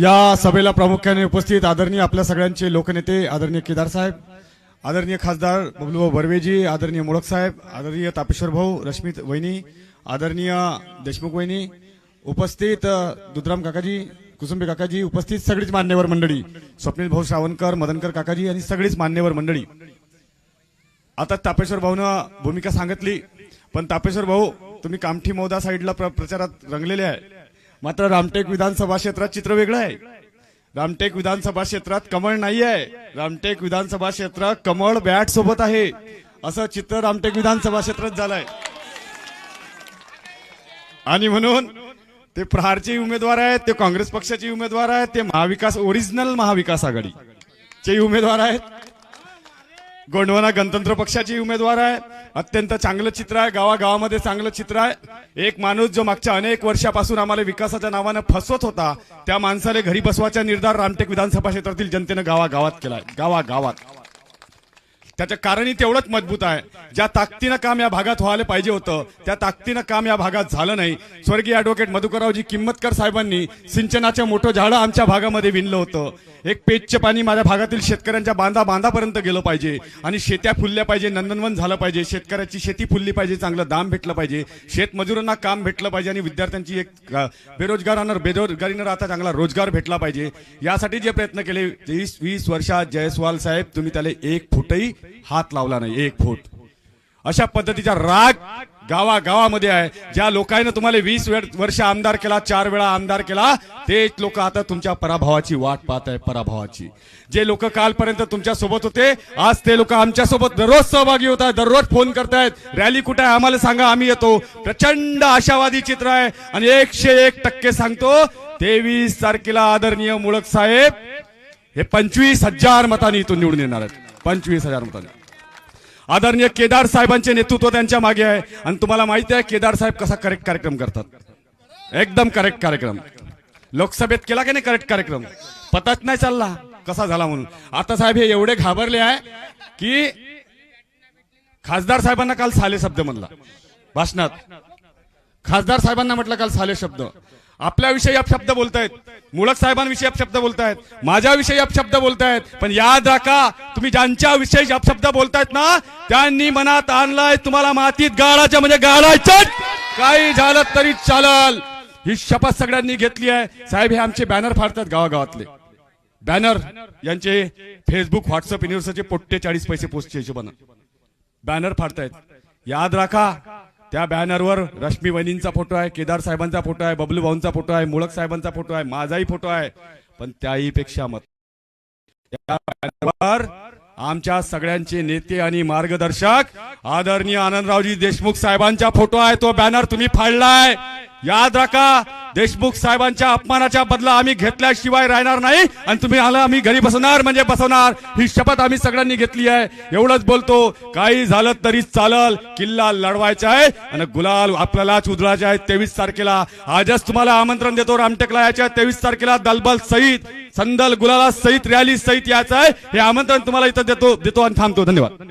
या सभेला प्रामुख्याने उपस्थित आदरणीय आपल्या सगळ्यांचे लोकनेते आदरणीय केदार साहेब आदरणीय खासदार बबलूभाऊ बर्वेजी आदरणीय मोडक साहेब आदरणीय तापेश्वर भाऊ रश्मित वहिनी आदरणीय देशमुख वहिनी उपस्थित दुधराम काकाजी कुसुंबे काकाजी उपस्थित सगळीच मान्यवर मंडळी स्वप्नील भाऊ श्रावणकर मदनकर काकाजी आणि सगळीच मान्यवर मंडळी. आता तापेश्वर भाऊनं भूमिका सांगितली पण तापेश्वर भाऊ तुम्ही कामठी मौदा साईडला प्र- प्रचारात रंगलेले आहे. मात्र रामटेक विधानसभा क्षेत्रात चित्र वेगळं आहे. रामटेक विधानसभा क्षेत्रात कमळ नाही आहे. रामटेक विधानसभा क्षेत्रात कमळ बॅट सोबत आहे. असं चित्र रामटेक विधानसभा क्षेत्रात झालंय. आणि म्हणून ते प्रहारचे उमेदवार आहेत ते काँग्रेस पक्षाचे उमेदवार आहेत ते महाविकास ओरिजिनल महाविकास आघाडी चे उमेदवार आहेत. गोंडवाना गणतंत्र पक्षाचे उमेदवार आहे अत्यंत चांगलं चित्र आहे. गावागावामध्ये चांगलं चित्र आहे. एक माणूस जो मागच्या अनेक वर्षापासून आम्हाला विकासाच्या नावानं फसवत होता त्या माणसाला घरी बसवायचा निर्धार रामटेक विधानसभा क्षेत्रातील जनतेनं गावागावात केलाय. गावागावात. त्याचं कारणही तेवढंच मजबूत आहे. ज्या ताकदीनं काम या भागात व्हायला पाहिजे होतं त्या ताकदीनं काम या भागात झालं नाही. स्वर्गीय ऍडव्होकेट मधुकररावजी किंमतकर साहेबांनी सिंचनाचं मोठं झाडं आमच्या भागामध्ये विणलं होतं. एक पेजचं पाणी माझ्या भागातील शेतकऱ्यांच्या बांधा बांधापर्यंत गेलं पाहिजे आणि शेत्या फुलल्या पाहिजे नंदनवन झालं पाहिजे शेतकऱ्याची शेती फुलली पाहिजे चांगलं दाम भेटलं पाहिजे शेतमजुरांना काम भेटलं पाहिजे आणि विद्यार्थ्यांची एक बेरोजगारांना बेरोजगारीनं राहता चांगला रोजगार भेटला पाहिजे. यासाठी जे प्रयत्न केले वीस वीस वर्षात जयस्वाल साहेब तुम्ही त्याला एक फुटही हात लावला नाही एक फूट अशा पद्धतीचा राग गावागावामध्ये आहे. ज्या लोकांनी तुम्हाला वीस वेळ- वर्ष आमदार केला चार वेळा आमदार केला तेच लोक आता तुमच्या पराभवाची वाट पाहत आहे पराभवाची. जे लोक कालपर्यंत तुमच्यासोबत होते आज ते लोक आमच्यासोबत दररोज सहभागी होत आहेत दररोज फोन करतायत रॅली कुठे आहे आम्हाला सांगा आम्ही येतो. प्रचंड आशावादी चित्र आहे. आणि एकशे एक टक्के सांगतो तेवीस तारखेला आदरणीय मुळक साहेब हे पंचवीस हजार मतांनी इथून निवडून येणार आहेत. पंचवीस हजार मतांनी. आदरणीय केदार साहेबांचे नेतृत्व त्यांच्या मागे आहे. आणि तुम्हाला माहिती आहे केदार साहेब कसा करेक्ट कार्यक्रम करतात. एकदम करेक्ट कार्यक्रम. लोकसभेत केला की नाही करेक्ट कार्यक्रम? पताच नाही चालला. कसा झाला म्हणून? आता साहेब हे एवढे घाबरले आहे की खासदार साहेबांना काल साले शब्द म्हणला. भाषणात. खासदार साहेबांना म्हटलं काल साले शब्द. आपल्याविषयी अपशब्द बोलतायत. मुळक साहेबांविषयी अपशब्द बोलतायत. माझ्याविषयी अपशब्द बोलतायत. पण याद राखा तुम्ही ज्यांच्या विषयी अपशब्द बोलतायत ना त्यांनी मनात आणलाय तुम्हाला मातीत गाळायचं म्हणजे गाळायचं काही झालं तरी चालल. ही शपथ सगळ्यांनी घेतली आहे. साहेब हे आमचे बॅनर फाडतात गावागावातले. बॅनर यांचे फेसबुक व्हॉट्सअप युनिव्हर्सिटीचे पोट्टे चाळीस पैसे पोस्टच्या हिशोबानं. बॅनर फाडतायत. याद राखा त्या बॅनरवर रश्मी वहिनींचा फोटो आहे केदार साहेबांचा फोटो आहे बबलू भाऊंचा फोटो आहे मुळक साहेबांचा फोटो आहे माझाही फोटो आहे. पण त्याही पेक्षा मत या बॅनरवर आमच्या सगळ्यांचे नेते आणि मार्गदर्शक आदरणीय आनंदरावजी देशमुख साहेबांचा फोटो आहे. तो बॅनर तुम्ही फाडलाय. याद राखा देशमुख साहेबांच्या अपमानाच्या बदला आम्ही घेतल्याशिवाय राहणार नाही. आणि तुम्ही आला आम्ही घरी बसवणार म्हणजे बसवणार. ही शपथ आम्ही सगळ्यांनी घेतली आहे. एवढंच बोलतो काही झालं तरी चालल. किल्ला लढवायचा आहे आणि गुलाल आपल्यालाच उधळायचे आहे तेवीस तारखेला. आजच तुम्हाला आमंत्रण देतो रामटेकला. याच्या तेवीस तारखेला दलबल सहित संदल गुलाला सहित रॅली सहित यायचं आहे. हे आमंत्रण तुम्हाला इथं देतो देतो आणि थांबतो. धन्यवाद.